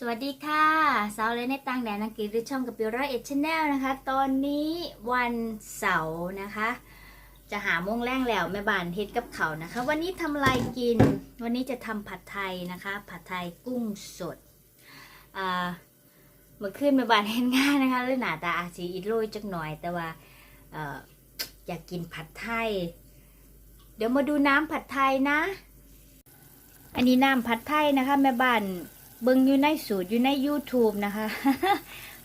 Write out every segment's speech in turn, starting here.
สวัสดีค่ะสาวเลยในต่างแดนอังกฤษหรือช่องกับปิวร้อยเอ็ดชแนลนะคะ ตอนนี้วันเสาร์นะคะ จะหาโมงแรงแล้วแม่บ้านเฮ็ดกับเขานะคะ วันนี้ทำอะไรกิน วันนี้จะทำผัดไทยนะคะ ผัดไทยกุ้งสดอ่าเมื่อคืนแม่บ้านเห็นงานนะคะเลยหนาตาอาจสีอิดโรยจักหน่อย แต่ว่าเอ่ออยากกินผัดไทย เดี๋ยวมาดูน้ำผัดไทยนะ อันนี้น้ำผัดไทยนะคะ แม่บ้าน เบิ่งอยู่ในสูตรอยู่ใน YouTube นะคะ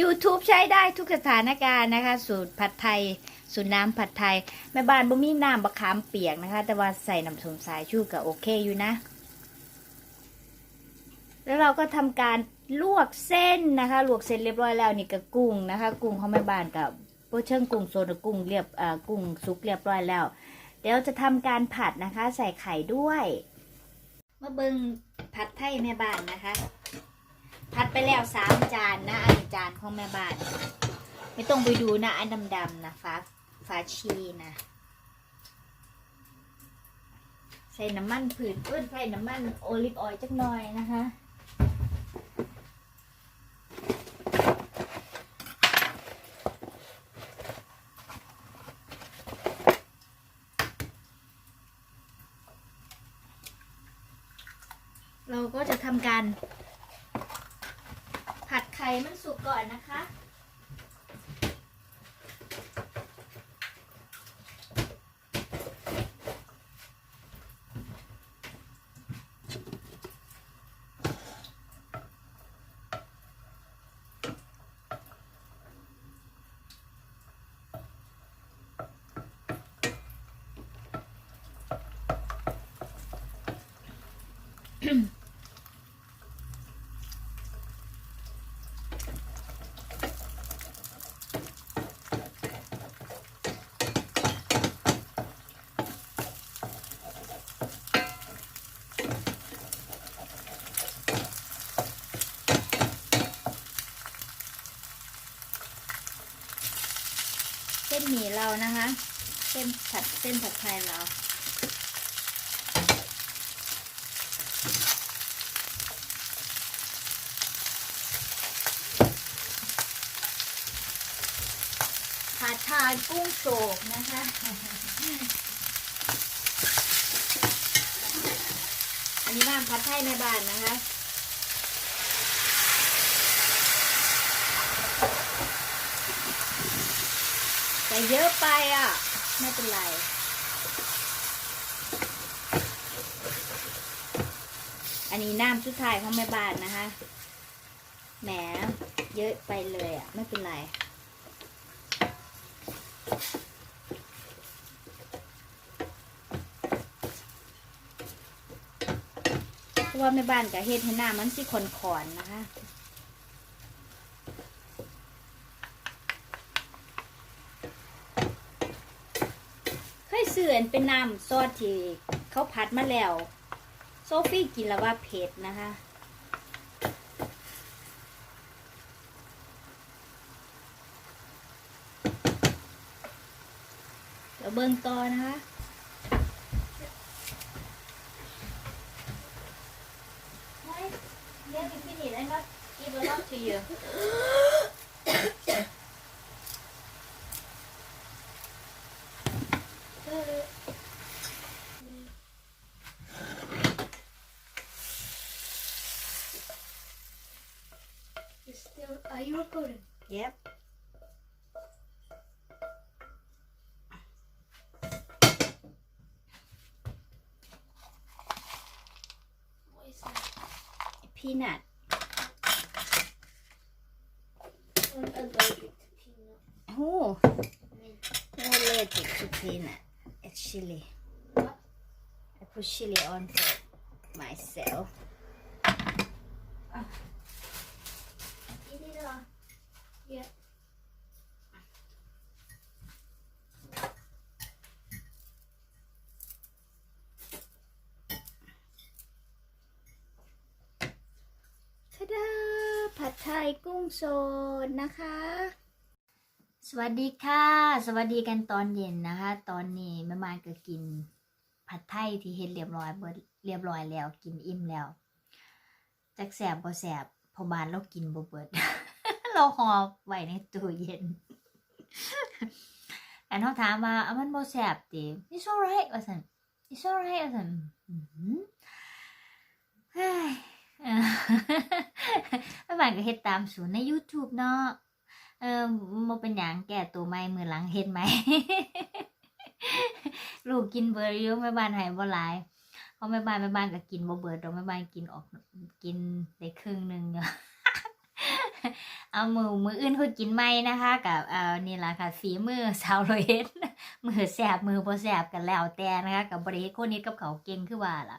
YouTube ใช้ได้ทุกสถานการณ์นะคะ สูตรผัดไทย สูตรน้ำผัดไทย แม่บ้านบ่มีน้ำบะขามเปียกนะคะ แต่ว่าใส่น้ำส้มสายชูก็โอเคอยู่นะ แล้วเราก็ทำการลวกเส้นนะคะ ลวกเส้นเรียบร้อยแล้วนี่ก็กุ้งนะคะ กุ้งของแม่บ้านกับโปเชิงกุ้งโซนกุ้งเรียบอ่ากุ้งซุกเรียบร้อยแล้ว เดี๋ยวจะทำการผัดนะคะ ใส่ไข่ด้วย มาเบิงผัดไทยแม่บ้านนะคะ ผัดไปแล้วสามจานนะอันจานของแม่บ้าน ไม่ต้องไปดูนะอันดำๆนะฟ้าฟ้าชีนะ ใส่น้ำมันผืนเอ้นใส่น้ำมันโอลิฟออยล์จักหน่อยนะคะ เราก็จะทำการ ผัดไข่มันสุกก่อนนะคะ หมี่เรานะคะ เส้นผัดเส้นผัดไทยเราผัดไทยกุ้งโสกนะคะอันนี้น้ำผัดไทยในบ้านนะคะ แต่เยอะไปอะ ไม่เป็นไร อันนี้น้ำสุดท้ายของแม่บ้านนะคะ แหม เยอะไปเลยอะ ไม่เป็นไรเพราะว่าแม่บ้านกับเฮ็ดให้น้ำมันสิขอนๆนะคะ เคยซื้ ออันเป็นน้ำซอสที่เขาผัดมาแล้ว โซฟี่กินแล้วว่าเผ็ดนะคะ เดี๋ยวเบิ่งต่อนะคะ Yeah, we finish. I'm not give a lot to you. Recording? Yep. What is that? Peanut. I'm allergic to peanut. Oh, I'm allergic to peanut. It's chili. What? I put chili on for myself. Eat it all. Yeah. ทะดาผัดไทยกุ้งสดนะคะ สวัสดีค่ะ สวัสดีกันตอนเย็นนะคะ ตอนนี้แม่มานก็กิน ผัดไทยที่เฮ็ดเรียบร้อยเบิดเรียบร้อยแล้วกินอิ่มแล้วจักแสบบ่แสบพอบานเรากินบ่เบิด เราห่อไว้ในตู้เย็นอันเขาถามว่าอะมันบ่แซ่บติ It's alright ว่าซั่น It's alright ว่าซั่นอืมเฮ้ยแม่บ้านก็เฮ็ดตามสูตรใน YouTube เนาะเออบ่เป็นหยังแก้ตัวใหม่มือหลังเฮ็ดใหม ลูกกินเบิดอยู่แม่บ้านให้บ่หลายเพราะแม่บ้านแม่บ้านก็กินบ่เบิดดอกแม่บ้านกินออกกินได้ครึ่งหนึ่งอยู่ เอามือมืออื่นเขากินไม่นะคะ กับเอ่อนี่ล่ะค่ะฝีมือสาวโรเฮ็ดมือแสบมือบ่แสบกันแล้วแต่นะคะ กับบริเฮ็ดคนนี้กับเขาเก่งคือว่าล่ะ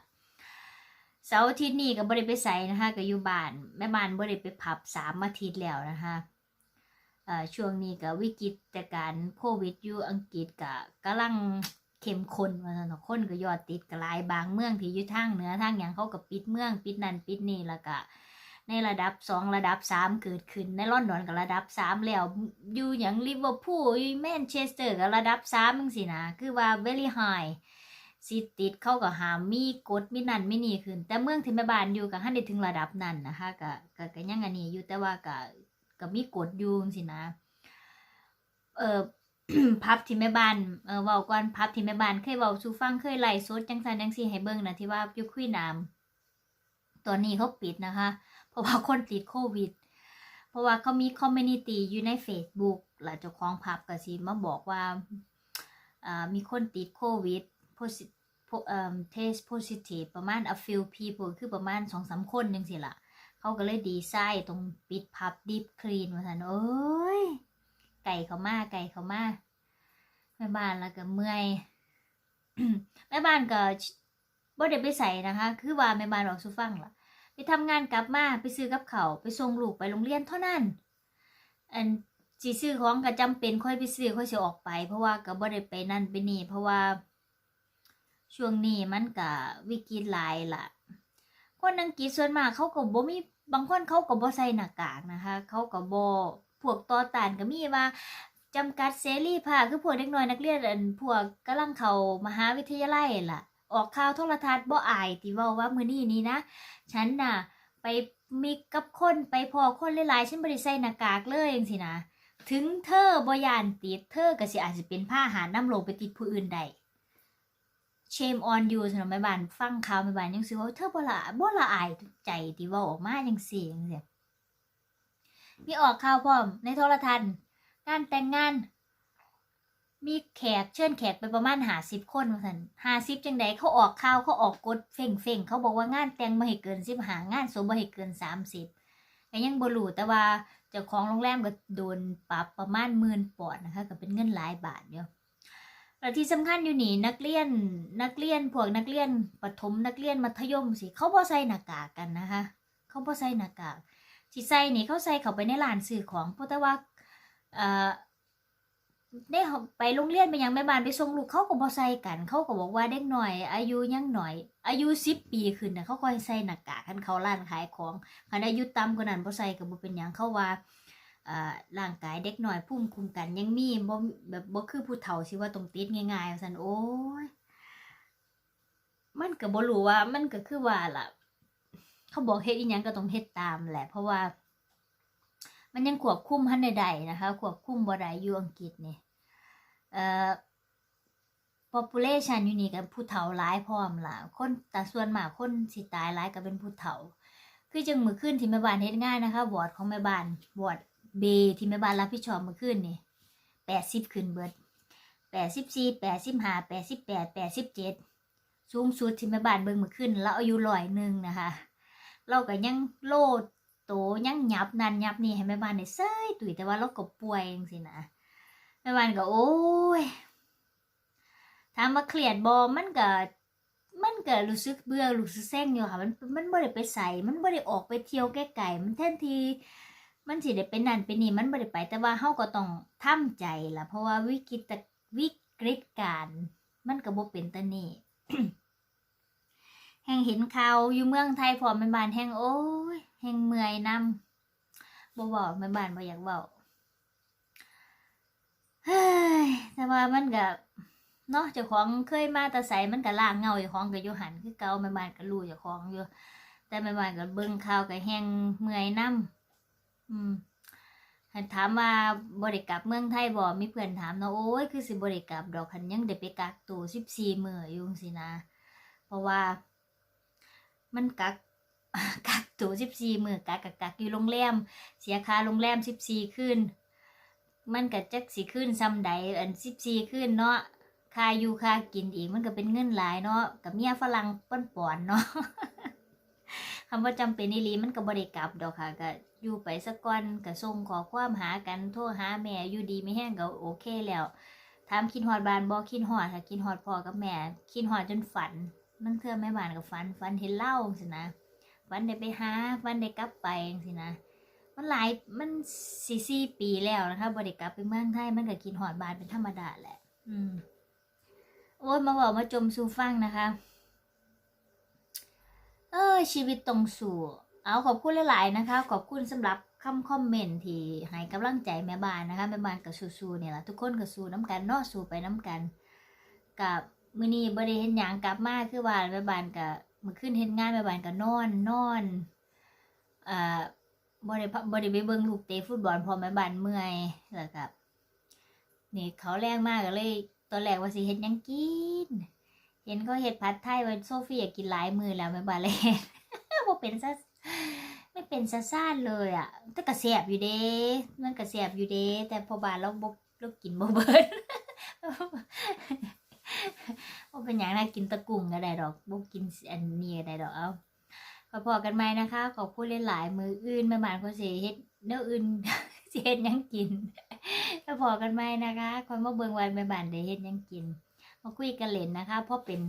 เสาร์อาทิตย์นี้ก็บ่ได้ไปไสนะคะก็อยู่บ้านแม่บ้านบ่ได้ไปผับสามอาทิตย์แล้วนะคะเอ่อช่วงนี้ก็วิกฤตการโควิดอยู่อังกฤษก็กำลังเข้มข้นว่าซั่นเนาะคนก็ยอดติดกลายบางเมืองที่อยู่ทางเหนือทางหยังเขาก็ปิดเมือง ปิดนั่นปิดนี่แล้วก็ ในระดับสองระดับสามเกิดขึ้นในลอนดอนก็ระดับสามแล้วอยู่อย่างลิเวอร์พูลอยู่แมนเชสเตอร์ก็ระดับสามมึงสินะคือว่า very high สิติดเขาก็หามีกฎมีนั่นมีนี่ขึ้น แต่เมืองที่แม่บ้านอยู่ก็ให้ได้ถึงระดับนั้นนะคะก็ก็ก็ยังอันนี้อยู่แต่ว่าก็ก็มีกฎอยู่จังสินะเออพับที่แม่บ้านเออเว้าก่อนพับที่แม่บ้านเคยเว้าสูฟังเคยไล่สดจังซันจังซี่ให้เบิ่งนะที่ว่าอยู่คุยน้ำตอนนี้เขาปิดนะคะ ราะว่าคนติดโควิด เพราะว่าเขามีคอมมูนิตี้อยู่ใน Facebook แล้วเจ้าของพับก็สิมาบอกว่าามีคนติดโควิด posi- po- เอ่อ test positive ประมาณ a few people คือประมาณสองสามคนจังสิล่ะเขาก็เลยดีไซน์ตรงปิดพับดิฟคลีนมาสันโอ้ย ไก่เขามาไก่เขามาแม่บ้านแล้วก็เมื่อยแม่บ้านก็บ่ได้ไปใส่นะคะ คือว่าแม่บ้านออกสุฟังล่ะ ไปทำงานกลับมาไปซื้อกับเขาไปส่งลูกไปโรงเรียนเท่านั้น อันสิซื้อของก็จำเป็นค่อยไปซื้อค่อยสิออกไป เพราะว่าก็บ่ได้ไปนั่นไปนี่ เพราะว่า ช่วงนี้มันก็วิกฤตหลายล่ะ คนอังกฤษส่วนมากเขาก็บ่มีบางคนเขาก็บ่ใส่หน้ากากนะคะ เขาก็บ่พวกต่อต้านก็มีว่าจำกัดเสรีภาพคือพวกเด็กน้อยนักเรียนอันพวกกำลังเข้ามหาวิทยาลัยล่ะ ออกข่าวโทรทัศน์บ่อายที่ว้าว่ามือนี้นี้นะฉันน่ะ ไปมีกับคนไปพอคนหลายๆฉันบริใส่หน้ากากเลยจังสินะถึงเธอบอยานติดเธอก็สิอาจจะเป็นผ้าหาน้ำลงไปติดผู้อื่นได้ shame on you สำหรับแม่บ้านฟังข่าวแม่บ้านยังสิว่าเธอบ่ละบ่ละอายใจที่ว่าออกมาจังซี่จังซี่มีออกข่าวพร้อมในโทรทัศน์งานแต่งงาน มีแขกเชิญแขกไปประมาณหาสิบคนว่าสันหาสิบจังใดเขาออกข่าวเขาออกกฎเฟ่งเฟ่งเขาบอกว่างานแต่งบ่ให้เกินสิบหางานสมบ่ให้เกินสามสิบก็ยังบรูแต่ว่าเจ้าของโรงแรมก็โดนปรับประมาณหมื่นปอนด์นะคะก็เป็นเงินหลายบาทอยู่แล้วที่สำคัญอยู่นี่นักเรียนนักเรียนพวกนักเรียนประถมนักเรียนมัธยมสิเขาบ่ใส่หน้ากากกันนะคะ เขาบ่ใส่หน้ากากที่ใส่นี่เขาใส่เข้าไปในร้านซื้อของเพราะแต่ว่าเอ่อ ได้ไปโรงเรียนไปยังแม่บ้านไปส่งลูกเขาก็บ่ใส่กัน เขาก็บอกว่าเด็กหน่อย อายุยังหน่อย อายุสิบปีขึ้นน่ะเขาก็ให้ใส่หน้ากากคันเขาร้านขายของคันอายุต่ำกว่านั้นบ่ใส่ก็บ่เป็นหยังเขาว่าอ่าร่างกายเด็กหน่อยภูมิคุ้มกันยังมีบ่แบบบ่คือผู้เฒ่าสิว่าต้องติดง่ายๆว่าซั่นโอ้ยมันก็บ่รู้ว่ามันก็คือว่าล่ะ เขาบอกเฮ็ดอีหยังก็ต้องเฮ็ดตามแหละ เพราะว่า มันยังควบคุมทันใดๆนะคะควบคุมบ่ได้อยู่อังกฤษนี่เอ่อ population อยู่นี่กับผู้เฒ่าหลายพร้อมล่ะคนแต่ส่วนมากคนสิตายหลายก็เป็นผู้เฒ่า คือจังมื้อคืนที่แม่บ้านเฮ็ดงานนะคะวอร์ดของแม่บ้านวอร์ดเบที่แม่บ้านรับผิดชอบมื้อคืนนี่80ขึ้นเบิด84 85 88 87สูงสุดที่แม่บ้านเบิ่งมื้อคืนแล้วอายุร้อยหนึ่งนะคะ เราก็ยังโลด โตยังยับนั่นยับนี่ให้แม่บ้านได้เซยตุยแต่ว่าเราก็ป่วยจังซี่นะแม่บ้านก็โอ้ยถามาเครียดบอมันก็มันก็รู้สึกเบื่อรู้สึกเซ็งอยู่ค่ะมันมันบ่ได้ไปใส่มันบ่ได้ออกไปเที่ยวไกลๆมันแทนทีมันสิได้ไปนั่นไปนี่มันบ่ได้ไป แต่ว่าเฮาก็ต้องทำใจล่ะเพราะว่าวิกฤตวิกฤตการมันก็บ่เป็นตานี่ แห่งเห็นเขาอยู่เมืองไทยพร้อมแม่บ้านแห่งโอ้ยแห่งเมื่อยนำบ่เว้าแม่บ้านบ่อยากเว้าเฮ้ยแต่ว่ามันก็เนาะเจ้าของเคยมาแต่ใสมันก็ล่างเงาเจ้าของก็อยู่หันคือเก่าแม่บ้านก็รู้เจ้าของอยู่แต่แม่บ้านก็เบิ่งข่าวก็แฮงเมื่อยนํอืมหันถามว่าบริกลับเมืองไทยบ่มีเพื่อนถามเนาะโอ้ยคือสิบริกลับดอกคันยังได้ไปกักตัว14มื้ออยู่จังซี่นะ เพราะว่า มันกักกักตัว14มื้อกักกักกักอยู่โรงแรมเสียค่าโรงแรม14คืนมันก็จักสิคืนซ้ำใดอัน14คืนเนาะค่าอยู่ค่ากินอีกมันก็เป็นเงินหลายเนาะกับเมียฝรั่งเปิ้นป่อนเนาะคำว่าจำเป็นอีหลีมันก็บ่ได้กลับดอกค่ะก็อยู่ไปสักก่อนก็ส่งขอความหากันโทรหาแม่อยู่ดีไม่แห้งก็โอเคแล้วถามคิดฮอดบานบ่คิดฮอดค่ะคิดฮอดพ่อกับแม่คิดฮอดจนฝัน นั่งเทื่อแม่บ้านก็ฝันฝันเห็นเล่าสินะฝันได้ไปหาฝันได้กลับไปสินะ มันหลายมันสี่สี่ปีแล้วนะคะบริกลับไปเมืองไทยมันก็กินหอดบานเป็นธรรมดาแหละ อืม โอ้ยมาบอกมาจมสู่ฟังนะคะ เออชีวิตตรงสู่ เอาขอบคุณหลาย ๆ นะคะ ขอบคุณสำหรับคำคอมเมนต์ที่ให้กำลังใจแม่บ้านนะคะแม่บ้านกับสู้ๆเนี่ยแหละทุกคนก็สู้น้ำกันเนาะสู้ไปน้ำกันกับ มื้อนี้บ่ได้เห็นหยังกลับมาคือว่าแม่บ้านก็มื้อคืนเฮ็ดงานแม่บ้านก็นอนนอนเอ่อบ่ได้บ่ได้ไปเบิ่งลูกเตะฟุตบอลพอแม่บ้านเมื่อยแล้วก็นี่เขาแรงมากก็เลยตอนแรกว่าสิเฮ็ดหยังกิน เห็นเขาเฮ็ดผัดไทยไว้โซฟีอยากกินหลายมื้อแล้วแม่บ้านเลยบ่เป็นซะไม่เป็นซะซ่านเลยอะแต่ก็แซ่บอยู่เด้มันก็แซ่บอยู่เด้แต่พอบานเราบ่เรากินบ่เบิด บ่เป็นหยังนะกินตะกุ้งก็ได้ดอกบ่กินอันนี้ก็ได้ดอกเอาขอพอกันไหมนะคะ ขอบคุณหลายๆมืออื่นแม่บ้านก็สิเฮ็ดแนวอื่นสิเฮ็ดยังกินก็พอกันไหมนะคะคอยมาเบิ่งวันแม่บ้านได้เฮ็ดยังกินมาคุยกันเล่นนะคะ เพราะเป็น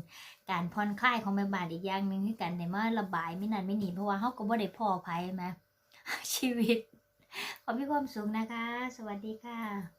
การผ่อนคลายของแม่บ้านอีกอย่างหนึ่งคือกันได้มาระบายไม่นานไม่หนีเพราะว่าเฮาก็บ่ได้พอภัยแหมชีวิต ขอมีความสุขนะคะ สวัสดีค่ะ